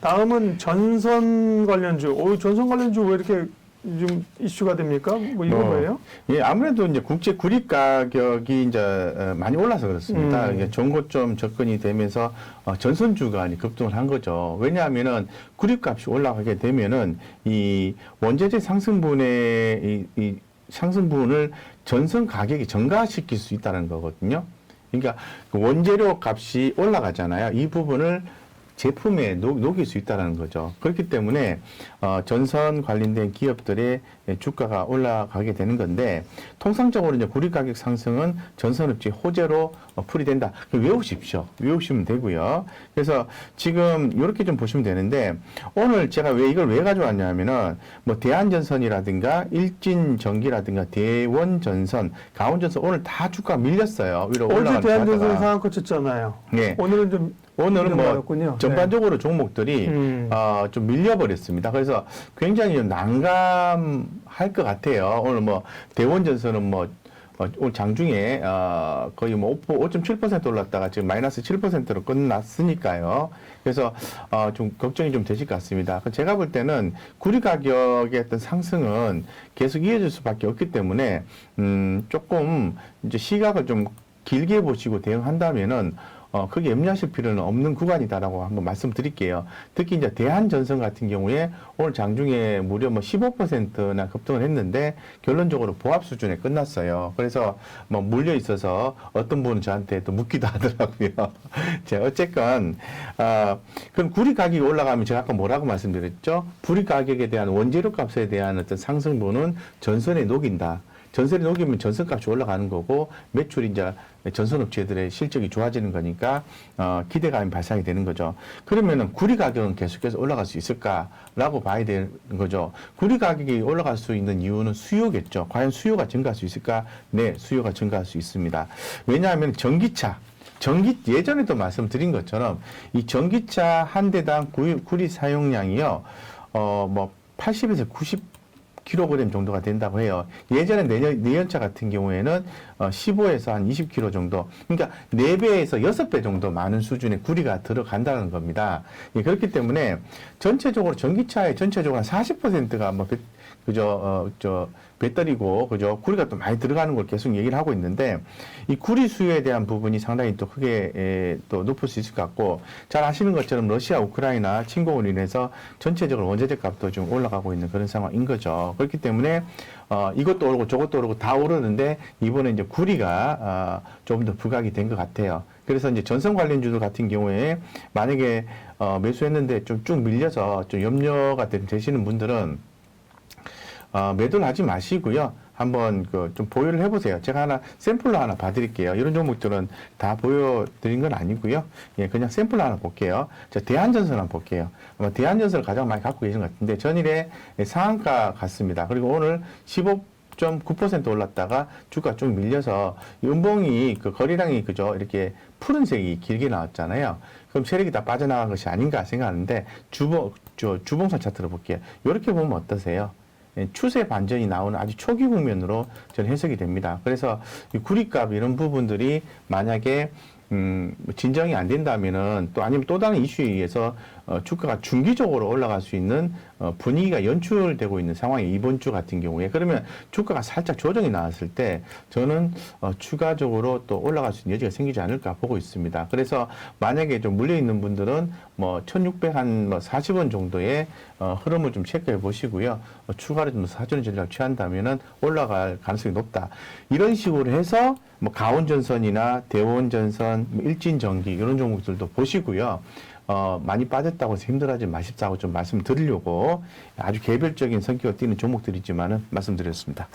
다음은 전선 관련주. 오, 전선 관련주 왜 이렇게 좀 이슈가 됩니까? 뭐 이건 어, 뭐예요? 예, 아무래도 이제 국제 구립 가격이 이제 어, 많이 올라서 그렇습니다. 음. 정고점 접근이 되면서 어, 전선주가 급등을 한 거죠. 왜냐하면은 구립값이 올라가게 되면은 이 원재재 상승분의 이, 이 상승분을 전선 가격이 증가시킬 수 있다는 거거든요. 그러니까 그 원재료 값이 올라가잖아요. 이 부분을 제품에 녹, 녹일 수 있다는 거죠. 그렇기 때문에 어, 전선 관련된 기업들의 주가가 올라가게 되는 건데 통상적으로 이제 구리 가격 상승은 전선업체 호재로 어, 풀이된다. 그럼 외우십시오. 외우시면 되고요. 그래서 지금 이렇게 좀 보시면 되는데 오늘 제가 왜 이걸 왜 가져왔냐면은 뭐 대한전선이라든가 일진전기라든가 대원전선, 강원전선 오늘 다 주가 밀렸어요. 위로 어제 올라가는 대한전선. 상한가 쳤잖아요. 예. 오늘은 좀 오늘은 뭐 밀려버렸군요. 전반적으로 종목들이 음. 어, 좀 밀려버렸습니다. 그래서 굉장히 좀 난감할 것 같아요. 오늘 뭐 대원전선은 뭐 어, 오늘 장중에 어, 거의 뭐 5.7% 올랐다가 지금 마이너스 7%로 끝났으니까요. 그래서 어, 좀 걱정이 좀 되실 것 같습니다. 그 제가 볼 때는 구리 가격의 어떤 상승은 계속 이어질 수밖에 없기 때문에 음, 조금 이제 시각을 좀 길게 보시고 대응한다면은 어, 크게 염려하실 필요는 없는 구간이다라고 한번 말씀드릴게요. 특히 이제 대한전선 같은 경우에 오늘 장중에 무려 뭐 15%나 급등을 했는데 결론적으로 보합 수준에 끝났어요. 그래서 뭐 물려 있어서 어떤 분은 저한테 또 묻기도 하더라고요. 자, 어쨌건, 어, 그럼 구리 가격이 올라가면 제가 아까 뭐라고 말씀드렸죠? 구리 가격에 대한 원재료 값에 대한 어떤 상승분은 전선에 녹인다. 전선이 녹이면 전선값이 올라가는 거고 매출이 이제 전선업체들의 실적이 좋아지는 거니까 어, 기대감이 발생이 되는 거죠. 그러면은 구리 가격은 계속해서 올라갈 수 있을까라고 봐야 되는 거죠. 구리 가격이 올라갈 수 있는 이유는 수요겠죠. 과연 수요가 증가할 수 있을까? 네, 수요가 증가할 수 있습니다. 왜냐하면 전기차 전기 예전에도 말씀드린 것처럼 이 전기차 한 대당 구리, 사용량이요. 어 뭐 80에서 90 킬로그램 정도가 된다고 해요. 예전에 내년, 내연차 같은 경우에는 어, 15에서 한 20kg 정도. 그러니까 4배에서 6배 정도 많은 수준의 구리가 들어간다는 겁니다. 예, 그렇기 때문에 전체적으로 전기차의 전체적으로 한 40%가 뭐, 배- 그저, 어, 저, 배터리고, 그죠. 구리가 또 많이 들어가는 걸 계속 얘기를 하고 있는데, 이 구리 수요에 대한 부분이 상당히 또 크게, 에, 또 높을 수 있을 것 같고, 잘 아시는 것처럼 러시아, 우크라이나 침공으로 인해서 전체적으로 원재재 값도 좀 올라가고 있는 그런 상황인 거죠. 그렇기 때문에, 어, 이것도 오르고 저것도 오르고 다 오르는데, 이번에 이제 구리가, 어, 조금 더 부각이 된 것 같아요. 그래서 이제 전선 관련주들 같은 경우에 만약에, 어, 매수했는데 좀 쭉 밀려서 좀 염려가 되- 되시는 분들은, 어, 매도는 하지 마시고요. 한번 그 좀 보유를 해보세요. 제가 하나 샘플로 하나 봐드릴게요. 이런 종목들은 다 보여드린 건 아니고요. 예, 그냥 샘플로 하나 볼게요. 자, 대한전선 한번 볼게요. 아마 대한전선을 가장 많이 갖고 계신 것 같은데 전일에 상한가 같습니다. 그리고 오늘 15 9% 올랐다가 주가 좀 밀려서 연봉이 그 거래량이 그죠 이렇게 푸른색이 길게 나왔잖아요. 그럼 세력이 다 빠져나간 것이 아닌가 생각하는데 주봉 저 주봉선 차트를 볼게요. 이렇게 보면 어떠세요? 예, 추세 반전이 나오는 아주 초기 국면으로 저는 해석이 됩니다. 그래서 이 구리값 이런 부분들이 만약에 음, 진정이 안 된다면은 또 아니면 또 다른 이슈에 의해서 어, 주가가 중기적으로 올라갈 수 있는 어, 분위기가 연출되고 있는 상황이 이번 주 같은 경우에 그러면 주가가 살짝 조정이 나왔을 때 저는 어, 추가적으로 또 올라갈 수 있는 여지가 생기지 않을까 보고 있습니다. 그래서 만약에 좀 물려 있는 분들은 뭐 1600한 40원 정도의 어, 흐름을 좀 체크해 보시고요. 어, 추가로 좀 사전 전략 취한다면은 올라갈 가능성이 높다. 이런 식으로 해서 뭐 가온전선이나 대원전선, 뭐 일진전기 이런 종목들도 보시고요. 어, 많이 빠졌다고 해서 힘들어하지 마십사고 좀 말씀드리려고 아주 개별적인 성격을 띠는 종목들이지만은 말씀드렸습니다.